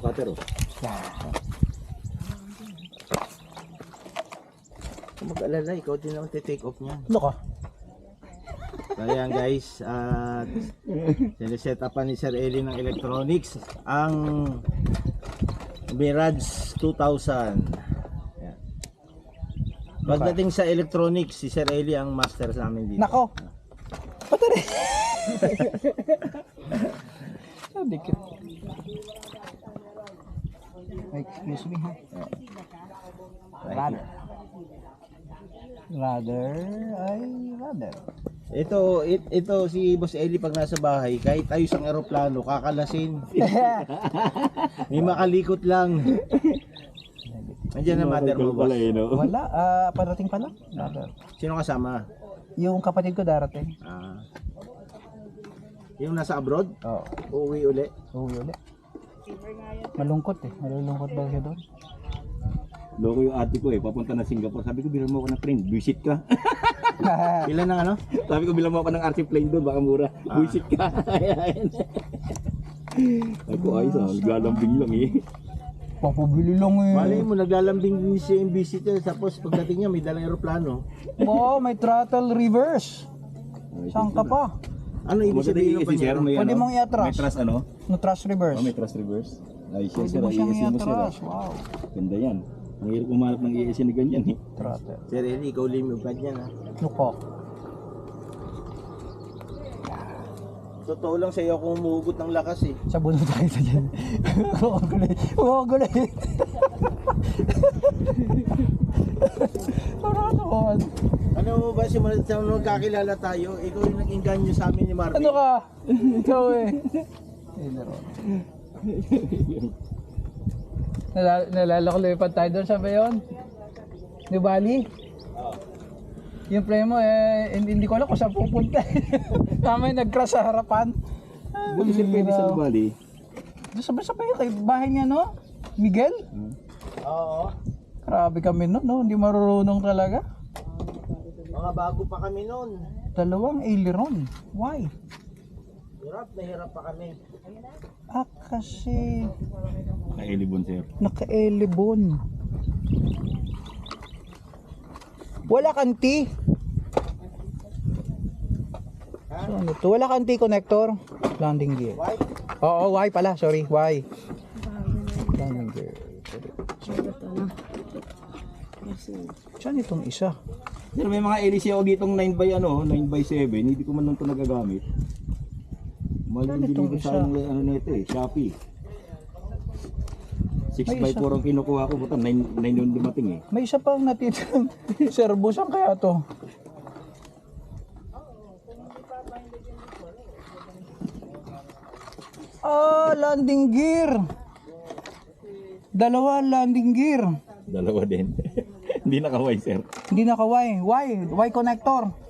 Cutter oh. Kung mag-alala, ikaw din naman take off niyan. Ano ka? Kaya guys, at siniset up ni Sir Eli ng electronics ang Mirage 2000. Yan. Pagdating sa electronics, si Sir Eli ang master sa amin dito. Nako. Pati rin. Dikit. Excuse me ha. Rather. Rather, ay rather. Ito, it- ito si Boss Eli pag nasa bahay, kahit ayos ang eroplano, kakalasin. May makalikot lang. Andiyan na mother mo, boss. eh, no? Wala, ah, parating pa lang. Rather. Sino kasama? Yung kapatid ko darating. Ah. Yung nasa abroad, Oo. uuwi uli. Uwi ulit. Malungkot eh. Malulungkot daw siya doon. Loko yung ate ko eh, papunta na Singapore. Sabi ko, bilang mo ako ng plane, visit ka. Ilan ng ano? Sabi ko, bilang mo ako ng RC plane doon, baka mura. Visit ka. Ayan. Ay ko, ayos ah, naglalambing lang eh. Papabili lang eh. Malay mo, naglalambing din siya yung visitor, tapos pagdating niya, may dalang eroplano. Oo, may throttle reverse. Saan ka pa? Ano ibig sabihin ng si may Pwede ano? mong i-atras. May trust ano? No thrust reverse. Oh, may trust reverse. Ay, siya sir, mo siyang IEC mo sir. ah. Wow. Ganda yan. Mahirap kumarap ng IEC na ganyan eh. Throttle. Sir Eli, ikaw limugad yan ha. Nuko. Totoo lang sa iyo kung umugot ng lakas eh. Sa bunod tayo sa dyan. Huwag Huwag gulit. Parang ano Ano mo ba, simulat sa nung kakilala tayo, ikaw yung naging ganyo sa amin ni Marvin. Ano ka? Ikaw eh. Eh, laro. Nalala, nalala ko lumipad tayo doon, sabi yun? New Bali? Yung play mo eh, hindi, hindi ko alam kung saan pupunta. Tama yung nag-crash sa harapan. Buti sir, pwede sa Bali. Doon sabay sabay kay bahay niya no? Miguel? Oo. Grabe kami no, no? Hindi marurunong talaga. Mga bago pa kami noon. Dalawang aileron. Why? Hirap na hirap pa kami. Ah, kasi Nailibon sir. naka-elebon. Wala kang T. So, ano to? Wala kang T connector. Landing gear. Why? Oo, Y pala. Sorry, Y. Landing gear. Saan itong isa? Sir, may mga LEC ako ditong 9 by ano, 9 by 7. Hindi ko man lang ito nagagamit. Saan yung binili ko sa ano, ano nito eh, Shopee. 6 May by isa. 4 ang kinukuha ko, buta 9, 9 yung dumating eh. May isa pang natitirang servo. Saan kaya to? Ah, landing gear. Dalawa landing gear. Dalawa din. Hindi nakaway sir. Hindi naka-Y. Y. Y connector.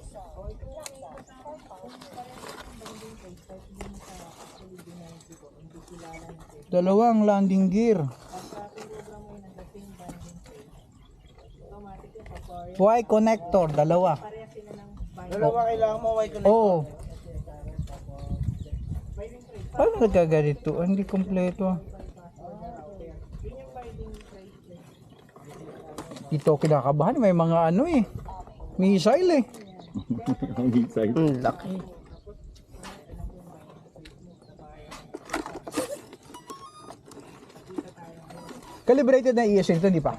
Dalawang landing gear. Y connector, dalawa. Dalawa kailangan mo, why connect? Oo. Paano nagkaganito? Ah, hindi kompleto. Dito kinakabahan. May mga ano eh. Missile eh. Ang. Ang laki. Calibrated na ESC ito, di pa?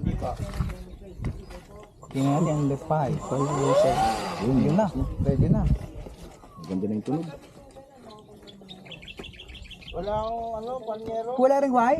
Hindi pa. Tingnan natin ang left 5. Pala ESC. Yun na. Ready na. Ganda na yung tunog. Wala akong ano, panyero. Wala rin Y?